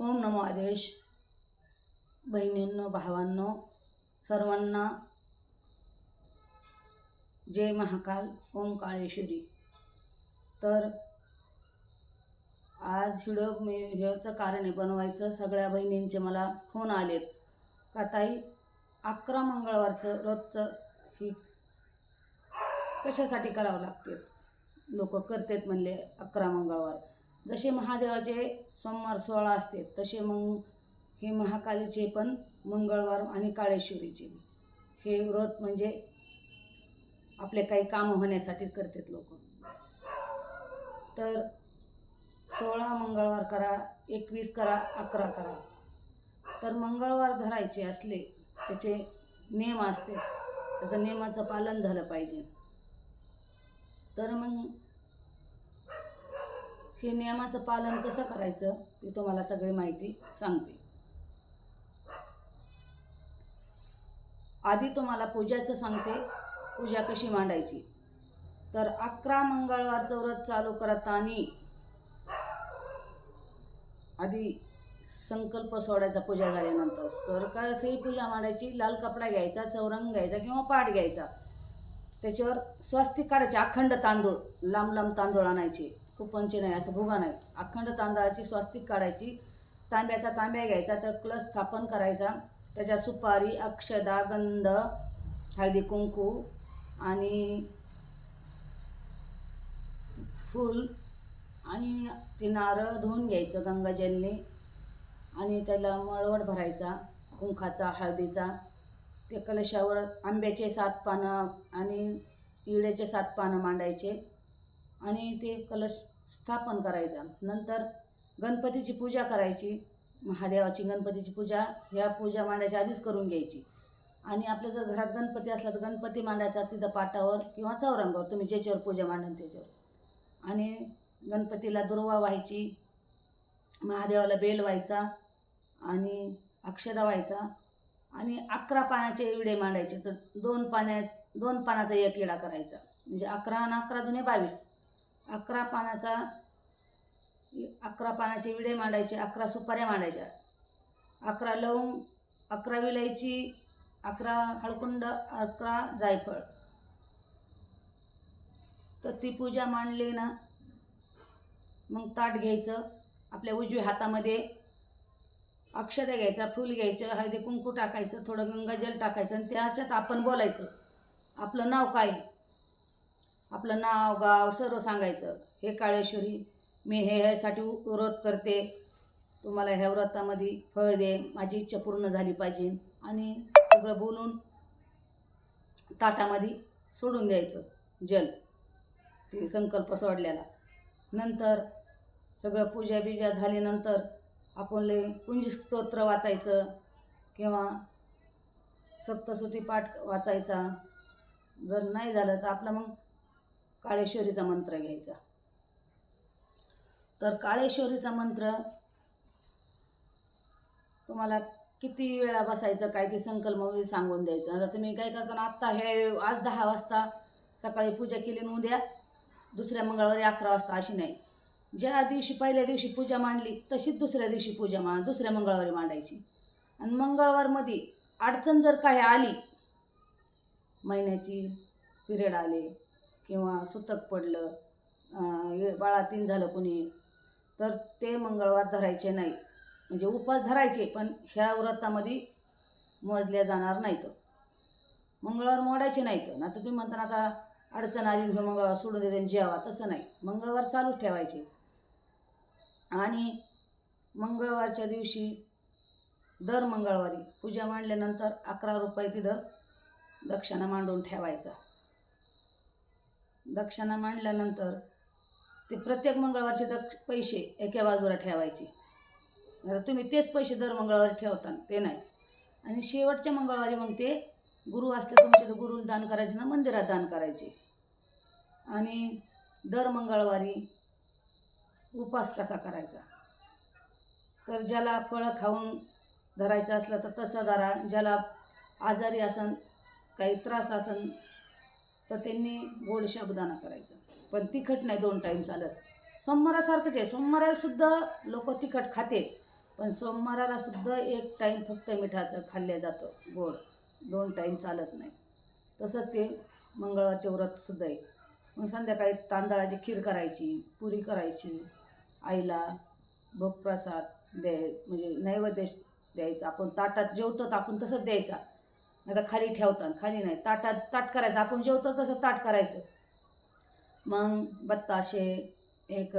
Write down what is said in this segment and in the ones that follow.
ओम नमो आदेश. बहिणींनो भावांनो सर्वांना जय महाकाल ओम काळेश्वरी. तर आज व्हिडिओ मी ह्याचं कारण आहे बनवायचं सगळ्या बहिणींचे मला फोन आलेत. का ताई अकरा मंगळवारचं रोजचं ही कशासाठी करावं लागते? लोक करतात म्हणले अकरा मंगळवार. जसे महादेवाचे सोमवार सोळा असते तसे मग हे महाकालीचे पण मंगळवार आणि काळेश्वरीचे. हे व्रत म्हणजे आपले काही कामं होण्यासाठी करतात लोक. तर सोळा मंगळवार करा एकवीस करा अकरा करा. तर मंगळवार धरायचे असले त्याचे नियम असते. त्याचं नियमाचं पालन झालं पाहिजे. तर मग हे नियमाचं पालन कसं करायचं ती तुम्हाला सगळी माहिती सांगते. आधी तुम्हाला पूजाचं सांगते पूजा कशी मांडायची. तर अकरा मंगळवारचं व्रत चालू करताना आधी संकल्प सोडायचा पूजा झाल्यानंतर. तर कसंही पूजा मांडायची? लाल कपडा घ्यायचा चौरंग घ्यायचा किंवा पाट घ्यायचा. त्याच्यावर स्वस्तिक काढायचे अखंड तांदूळ लांब लांब तांदूळ आणायचे. कुपनचे नाही असं भुगा नाही. अखंड तांदळाची स्वस्तिक काढायची. तांब्याचा तांब्या घ्यायचा तर कलश स्थापन करायचा. त्याच्या सुपारी अक्षदा गंध हळदी कुंकू आणि फूल आणि ते नारळ धुवून घ्यायचं गंगाजलने आणि त्याला मळवट भरायचा कुंखाचा हळदीचा. ते कलशावर आंब्याचे सात पानं आणि इड्याचे सात पानं मांडायचे. आणि ते कलश स्थापन करायचा. नंतर गणपतीची पूजा करायची. महादेवाची गणपतीची पूजा ह्या पूजा मांडायच्या आधीच करून घ्यायची. आणि आपल्या जर घरात गणपती असला तर गणपती मांडायचा तिथं पाटावर किंवा चौरंगावर. तुम्ही ज्याच्यावर पूजा मांडाल त्याच्यावर. आणि गणपतीला दुर्वा व्हायची महादेवाला बेल व्हायचा आणि अक्षदा व्हायचा आणि अकरा पानाचे विडे मांडायचे. तर दोन पाण्यात दोन पानाचा एक इडा करायचा. म्हणजे अकरा आणि अकरा जुने बावीस. अकरा पानाचा अकरा पानाचे विडे मांडायचे अकरा सुपाऱ्या मांडायच्या. अकरा लवंग अकरा विलायची अकरा हळकुंड अकरा जायफळ. तर ती पूजा मांडली ना मग ताट घ्यायचं आपल्या उजव्या हातामध्ये अक्षता घ्यायचा फूल घ्यायचं हळदी कुंकू टाकायचं थोडं गंगाजल टाकायचं आणि त्याच्यात आपण बोलायचं. आपलं नाव काय? आपलं नाव गाव सर्व सांगायचं. हे काळेश्वरी मी हे ह्यासाठी व्रत करते. तुम्हाला ह्या व्रतामध्ये फळ दे. माझी इच्छा पूर्ण झाली पाहिजे. आणि सगळं बोलून ताटामध्ये सोडून द्यायचं. जल. ते संकल्प सोडलेला. नंतर सगळं पूजा बिजा झाल्यानंतर आपणले कुंजी कुंज स्तोत्र वाचायचं किंवा सप्तसुती पाठ वाचायचा. जर नाही झालं तर आपला मग काळेश्वरीचा मंत्र घ्यायचा. तर काळेश्वरीचा मंत्र तुम्हाला किती वेळा बसायचं काय ते संकल्पमध्ये सांगून द्यायचं. आता तुम्ही काय करताना आत्ता हे आज दहा वाजता सकाळी पूजा केली न उद्या दुसऱ्या मंगळवारी अकरा वाजता अशी नाही. ज्या दिवशी पहिल्या दिवशी पूजा मांडली तशीच दुसऱ्या दिवशी पूजा मा दुसऱ्या मंगळवारी मांडायची. आणि मंगळवारमध्ये अडचण जर काय आली महिन्याची पिरियड आले किंवा सुतक पडलं अं, हे बाळातीन झालं कुणी तर ते मंगळवार धरायचे नाही. म्हणजे उपास धरायचे पण ह्या व्रतामध्ये मोजल्या जाणार नाहीत. मंगळवार मोडायचे नाहीत. ना तर तुम्ही म्हणता आता अडचण आली मंगळवार सोडून देते आणि जेवा. तसं नाही. मंगळवार चालूच ठेवायचे. आणि मंगळवारच्या दिवशी दर मंगळवारी पूजा मांडल्यानंतर अकरा रुपये तिथं दक्षिणा मांडून ठेवायचा. दक्षिणा मांडल्यानंतर ते प्रत्येक मंगळवारचे दक्ष पैसे एका बाजूला ठेवायचे. तुम्ही तेच पैसे दर मंगळवारी ठेवता ते नाही. आणि शेवटच्या मंगळवारी मग ते गुरु असले तुमचे तर गुरुला दान करायचे ना मंदिरात दान करायचे. आणि दर मंगळवारी उपास कसा करायचा? तर ज्याला फळं खाऊन धरायचं असलं तर तसं धरा ज्याला आजारी असन काही त्रास असन तर त्यांनी गोड साबुदाणा करायचा. पण तिखट नाही दोन टाईम चालत. सोमवारासारखंच आहे. सोमवारालासुद्धा लोक तिखट खाते. पण सोमवाराला सुद्धा एक टाईम फक्त मिठाचं खाल्लं जातं. गोड. दोन टाईम चालत नाही. तसंच ते मंगळवारचे व्रतसुद्धा आहे. मग संध्याकाळी तांदळाची खीर करायची पुरी करायची आईला भोगप्रसाद द्याय म्हणजे नैवेद्य द्यायचा. आपण ताटात जेवतो तर आपण तसंच द्यायचा. आता खाली ठेवतात खाली नाही. ताटात ताट करायचं. आपण जेवतो तसं ताट करायचं. मग बत्ताशे एक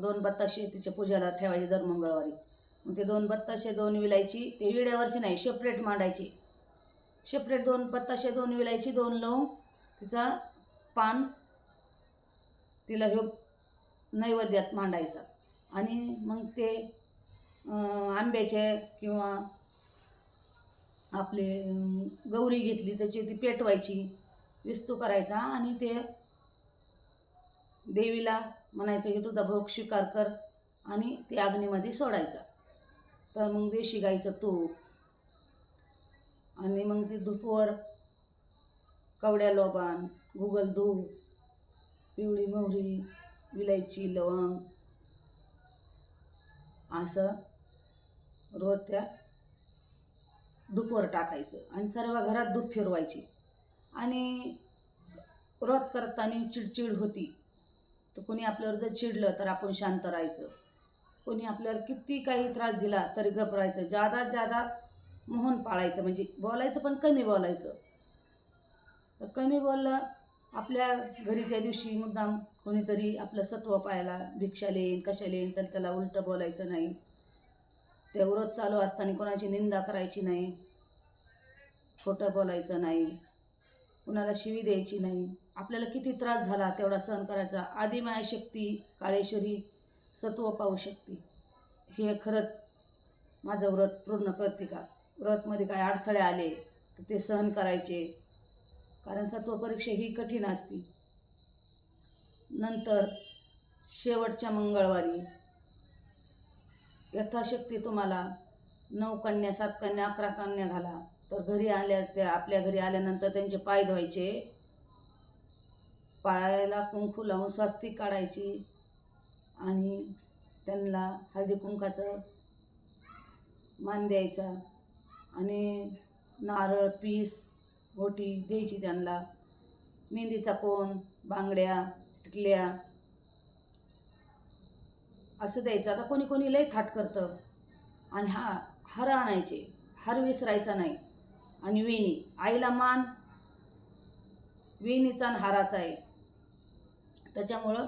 दोन बत्ताशे तिच्या पूजेला ठेवायचे दर मंगळवारी. मग ते दोन बत्ताशे दोन विलायची ते विड्यावरची नाही शेपरेट मांडायची. शेपरेट दोन बत्ताशे दोन विलायची दोन लवंग तिचा पान तिला ह्यो नैवेद्यात मांडायचा. आणि मग ते आंब्याचे किंवा आपले गौरी घेतली त्याची ती पेटवायची विस्तू करायचा आणि ते देवीला म्हणायचं की तुझा भोग स्वीकार कर आणि ते अग्नीमध्ये सोडायचा. तर मग देशी गाईचं तूप आणि मग ती धुपवर कवड्या लोबान गुगल धूप पिवळी मोहरी विलायची लवंग असं रोज त्या धूपवर टाकायचं आणि सर्व घरात धूप फिरवायची. आणि व्रत करताना चिडचिड होती. तर कोणी आपल्यावर जर चिडलं तर आपण शांत राहायचं. कोणी आपल्यावर किती काही त्रास दिला तरी घबरायचं. जादा जादा मोहन पाळायचं. म्हणजे बोलायचं पण कमी बोलायचं. तर कमी बोललं आपल्या घरी त्या दिवशी मुद्दाम कोणीतरी आपलं सत्व पाहायला भिक्षाला येईन कशाला येईन तर त्याला उलटं बोलायचं नाही. ते व्रत चालू असताना कोणाची निंदा करायची नाही खोटं बोलायचं नाही कुणाला शिवी द्यायची नाही. आपल्याला किती त्रास झाला तेवढा सहन करायचा. आदिमाया शक्ती काळेश्वरी सत्व पाहू शकते. हे खरंच माझं व्रत पूर्ण करते का? व्रतमध्ये काय अडथळे आले तर ते सहन करायचे. कारण सत्व परीक्षा ही कठीण असती. नंतर शेवटच्या मंगळवारी यथाशक्ती तुम्हाला नऊ कन्या सात कन्या अकरा कन्या घाला. तर घरी आल्या त्या आपल्या घरी आल्यानंतर त्यांचे पाय धुवायचे. पायाला कुंकू लावून स्वस्तिक काढायची. आणि त्यांना हळदी कुंकाचं मान द्यायचा. आणि नारळ पीस ओटी द्यायची त्यांना. मेहंदीचा कोण बांगड्या टिकल्या असं द्यायचं. आता कोणी कोणी लई थाट करतं. आणि हा हार आणायचे. हार विसरायचा नाही. आणि वेणी आईला मान वेणीचा आणि हाराचा आहे. त्याच्यामुळं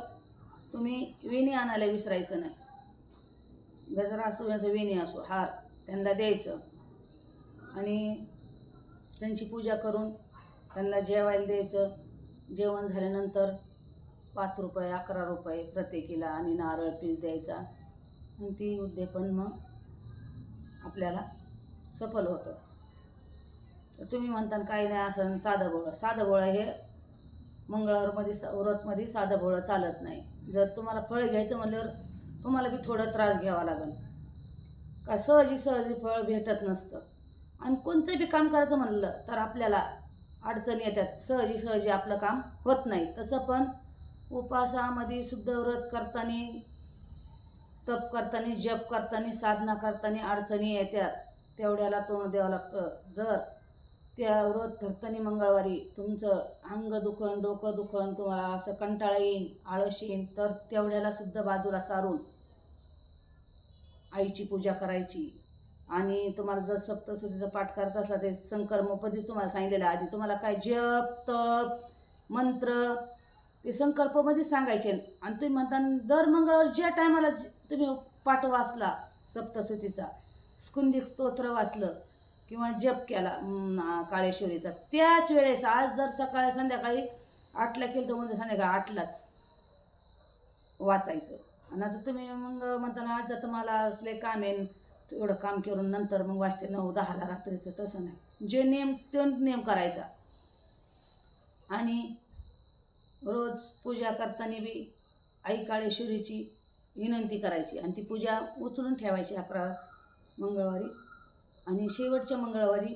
तुम्ही वेणी आणायला विसरायचं नाही. गजरा असो याचं वेणी असो हार त्यांना द्यायचं. आणि त्यांची पूजा करून त्यांना जेवायला द्यायचं. जेवण झाल्यानंतर पाच रुपये अकरा रुपये प्रत्येकीला आणि नारळ पीस द्यायचा. आणि ती उद्यापन मग आपल्याला सफल होतं. तर तुम्ही म्हणता काही नाही असं साधं भोळं साधं भोळं हे मंगळवारमध्ये स व्रतमध्ये साधं भोळं चालत नाही. जर तुम्हाला फळ घ्यायचं म्हणल्यावर तुम्हाला बी थोडं त्रास घ्यावा लागेल. का सहजी सहजी फळ भेटत नसतं. आणि कोणतं बी काम करायचं म्हणलं तर आपल्याला अडचणी येतात. सहजी सहजी आपलं काम होत नाही. तसं पण उपासामध्ये शुद्ध व्रत करताना तप करताना जप करताना साधना करताना अडचणी येतात तेवढ्याला तोंड द्यावं लागतं. जर त्या व्रत धरताना मंगळवारी तुमचं अंग दुखण डोकं दुखण तुम्हाला असं कंटाळा येईन आळस येईन तर तेवढ्याला सुद्धा बाजूला सारून आईची पूजा करायची. आणि तुम्हाला जर सप्तशतीचा पाठ करत असला ते संकल्पमध्येच तुम्हाला सांगितलेलं आधी तुम्हाला काय जप तप मंत्र ते संकल्पमध्ये सांगायचे. आणि तुम्ही म्हणता दर मंगळवार ज्या टायमाला तुम्ही पाठ वाचला सप्तसतीचा स्कुंदिक स्तोत्र वाचलं किंवा जप केला काळेश्वरीचा त्याच वेळेस आज जर सकाळी संध्याकाळी आठला केलं तर म्हणजे संध्याकाळी आठलाच वाचायचं. आणि आता तुम्ही मग म्हणताना आज जर तुम्हाला असले काम आहे एवढं काम करून नंतर मग वाचते नऊ दहाला रात्रीचं तसं नाही. जे नियम तो नियम करायचा. आणि रोज पूजा करताना बी आई काळेश्वरीची विनंती करायची आणि ती पूजा उचलून ठेवायची अकरा मंगळवारी. आणि शेवटच्या मंगळवारी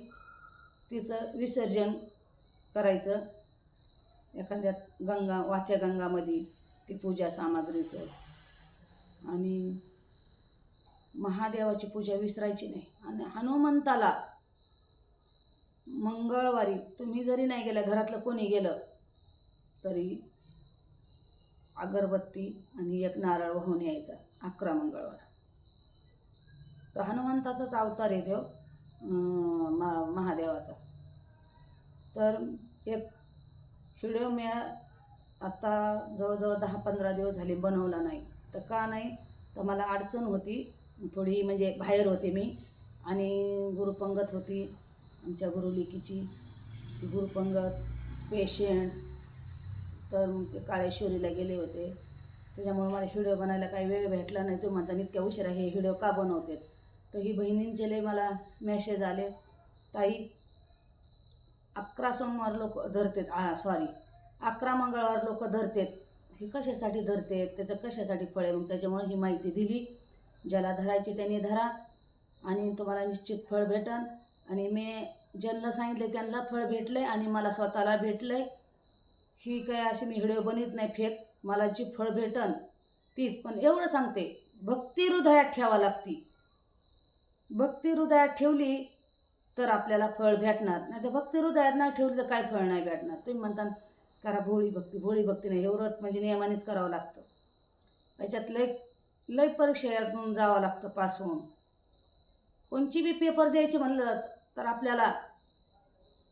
तिचं विसर्जन करायचं. एखाद्या गंगा वाथ्या गंगामध्ये ती पूजा सामग्रीचं. आणि महादेवाची पूजा विसरायची नाही. आणि हनुमंताला मंगळवारी तुम्ही जरी नाही गेल्या घरातलं कोणी गेलं तरी अगरबत्ती आणि एक नारळ वाहून यायचा अकरा मंगळवार. तर हनुमंताचाच अवतार आहे तो मा महादेवाचा. तर एक व्हिडिओ मी आत्ता जवळजवळ दहा पंधरा दिवस झाले बनवला नाही. तर का नाही? तर मला अडचण होती थोडी म्हणजे बाहेर होते मी आणि गुरुपंगत होती आमच्या गुरुलिकीची गुरुपंगत पेशंट तर मग ते काळेश्वरीला गेले होते. त्याच्यामुळे मला व्हिडिओ बनायला काही वेळ भेटला नाही. तो म्हणता इतक्या उशिरा हे व्हिडिओ का बनवते तर ही बहिणींचे लय मला मेसेज आले. ताई अकरा सोमवार लोक धरतेत. आ सॉरी अकरा मंगळवार लोक धरतेत. हे कशासाठी धरतेत? त्याचं कशासाठी फळ आहे? मग त्याच्यामुळे ही माहिती दिली. ज्याला धरायची त्यांनी धरा आणि तुम्हाला निश्चित फळ भेटन. आणि मी ज्यांना सांगितले त्यांना फळ भेटले आणि मला स्वतःला भेटलंय. ही काय अशी मी व्हिडिओ बनवीत नाही फेक. मला जी फळ भेटन तीच. पण एवढं सांगते भक्ती हृदयात ठेवा लागती. भक्ती हृदयात ठेवली तर आपल्याला फळ भेटणार. नाही तर भक्ती हृदयात नाही ठेवली तर काय फळ नाही भेटणार? तुम्ही म्हणता करा भोळी भक्ती भोळी भक्ती नाही. एवढं म्हणजे नियमानेच करावं लागतं. त्याच्यात लय लय परीक्षेतून जावं लागतं पास होऊन कोणची बी पेपर द्यायचे म्हणलं तर आपल्याला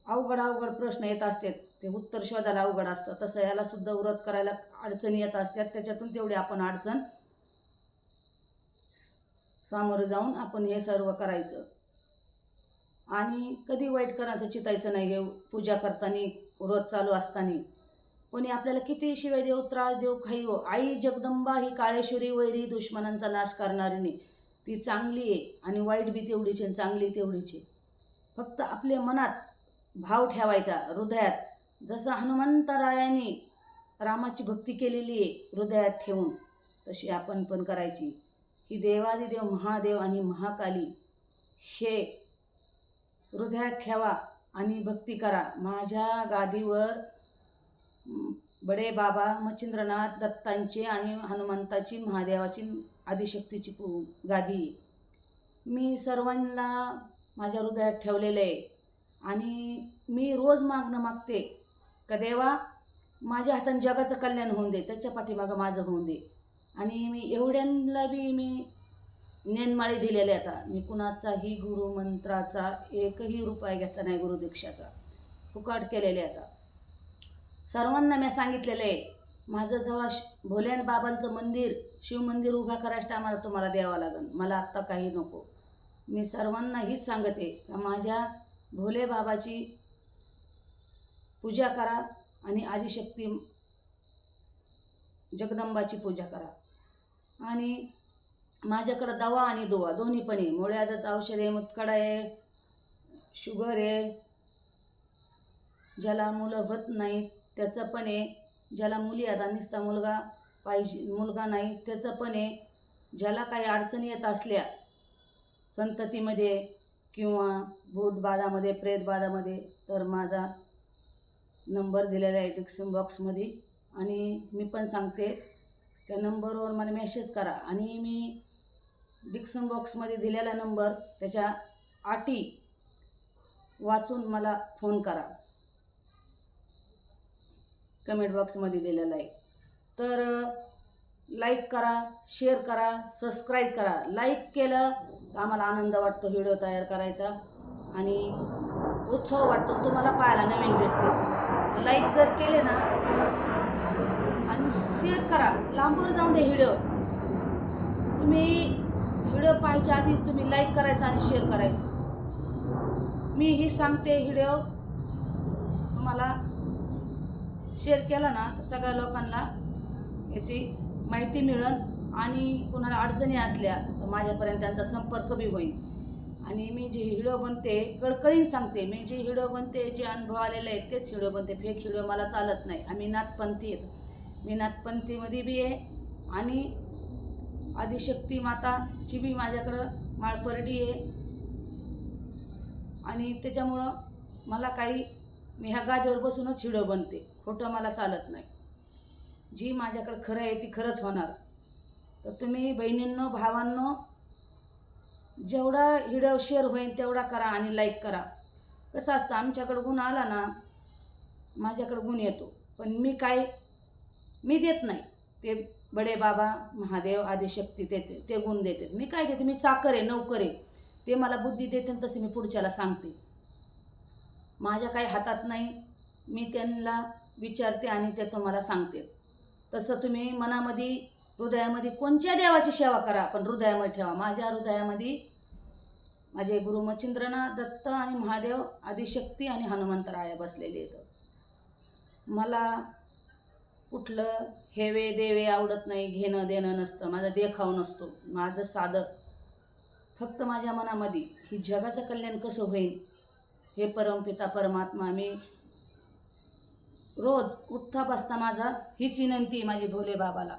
अवघड अवघड प्रश्न येत असतात. ते उत्तर शोधायला अवघड असतं. तसं ह्याला सुद्धा व्रत करायला अडचणी येत असतात. त्याच्यातून तेवढी आपण अडचण सामोरं जाऊन आपण हे सर्व करायचं. आणि कधी वाईट करायचं चितायचं नाही हे पूजा करताना व्रत चालू असताना. कोणी आपल्याला किती शिवाय देऊ त्रास देऊ खाई हो आई जगदंबा ही काळेश्वरी वैरी दुश्मनांचा नाश करणारी नाही. ती चांगली आहे आणि वाईट बी तेवढीच आहे आणि चांगली तेवढीच आहे. फक्त आपल्या मनात भाव ठेवायचा हृदयात. जसं हनुमंतरायाने रामाची भक्ती केलेली आहे हृदयात ठेवून तशी आपण पण करायची. ही देवादिदेव महादेव आणि महाकाली हे हृदयात ठेवा आणि भक्ती करा. माझ्या गादीवर बडे बाबा मच्छिंद्रनाथ दत्तांचे आणि हनुमंताची महादेवाची आदिशक्तीची गादी. मी सर्वांना माझ्या हृदयात ठेवलेलं आहे. आणि मी रोज मागणं मागते का देवा माझ्या हाताने जगाचं कल्याण होऊन दे त्याच्या पाठीमागं माझं होऊन दे. आणि मी एवढ्यांना बी मी नेनमाळी दिलेल्या आता. मी कुणाचाही गुरुमंत्राचा एकही रुपया घेतला नाही गुरुदीक्षाचा फुकाट केलेले आता. सर्वांना मी सांगितलेलं आहे माझं जेव्हा श- भोल्यान बाबांचं मंदिर शिवमंदिर उभा करायचं आम्हाला तुम्हाला द्यावं लागेल. मला आत्ता काही नको. मी सर्वांना हीच सांगते का माझ्या भोले बाबाची पूजा करा आणि आदिशक्ती जगदंबाची पूजा करा. आणि माझ्याकडं दवा आणि दुवा दोन्ही पण आहे. मोळ्याचं औषध आहे मुतकडा आहे शुगर आहे ज्याला मुलं होत नाहीत त्याचं पण आहे. ज्याला मुली आता निसता मुलगा पाहिजे मुलगा नाही त्याचं पण आहे. ज्याला काही अडचणी येत असल्या संततीमध्ये किंवा भूतबाधामध्ये प्रेतबाधामध्ये तर माझा नंबर दिलेला आहे डिक्शन बॉक्समध्ये. आणि मी पण सांगते त्या नंबरवर मला मेसेज करा. आणि मी डिक्शन बॉक्समध्ये दिलेला नंबर त्याच्या आटी वाचून मला फोन करा. कमेंट बॉक्समध्ये दिलेला आहे. तर लाईक करा शेअर करा सबस्क्राईब करा. लाईक केलं तर आम्हाला आनंद वाटतो व्हिडिओ तयार करायचा. आणि उत्सव वाटतो तुम्हाला पाहायला नवीन भेटते लाईक जर केले ना आणि शेअर करा. लांबवर जाऊन दे व्हिडिओ तुम्ही व्हिडिओ पाहायच्या आधीच तुम्ही लाईक करायचा आणि शेअर करायचं. मी ही सांगते व्हिडिओ तुम्हाला शेअर केला ना तर सगळ्या लोकांना याची माहिती मिळेल आणि कोणाला अडचणी असल्या तर माझ्यापर्यंत त्यांचा संपर्क बी होईल. आणि मी जे हिडो बनते कळकळीन सांगते मी जे हिडो बनते जे अनुभव आलेले आहेत तेच हिडो बनते. फेक हिडो मला चालत नाही. आम्ही नाथपंथी आहेत. मी नाथपंथीमध्ये बी आहे आणि आदिशक्ती माताची बी माझ्याकडं माळपर्डी आहे. आणि त्याच्यामुळं मला काही मी ह्या गादीवर बसूनच हिडो बनते. खोटं मला चालत नाही. जी माझ्याकडं खरं आहे ती खरंच होणार. तर तुम्ही बहिणींनो भावांनो जेवढा व्हिडिओ शेअर होईल तेवढा करा आणि लाईक करा. कसं असतं आमच्याकडं गुण आला ना माझ्याकडं गुण येतो. पण मी काय मी देत नाही. ते बडे बाबा महादेव आदिशक्ती देते ते- गुण देते. मी काय देते मी चाकर आहे नोकर आहे. ते मला बुद्धी देते आणि तसे मी पुढच्याला सांगते. माझ्या काही हातात नाही मी त्यांना विचारते आणि ते तुम्हाला सांगते. तसं तुम्ही मनामध्ये हृदयामध्ये कोणत्या देवाची सेवा करा पण हृदयामध्ये ठेवा. माझ्या हृदयामध्ये माझे गुरु मच्छिंद्रनाथ दत्त आणि महादेव आदिशक्ती आणि हनुमंतराया बसलेले आहेत. मला कुठलं हेवे देवे आवडत नाही घेणं देणं नसतं माझा देखाव नसतो माझं साधं. फक्त माझ्या मनामध्ये ही जगाचं कल्याण कसं होईल हे परमपिता परमात्मा मी रोज उठता बसता माझा हीच विनंती माझी भोले बाबाला.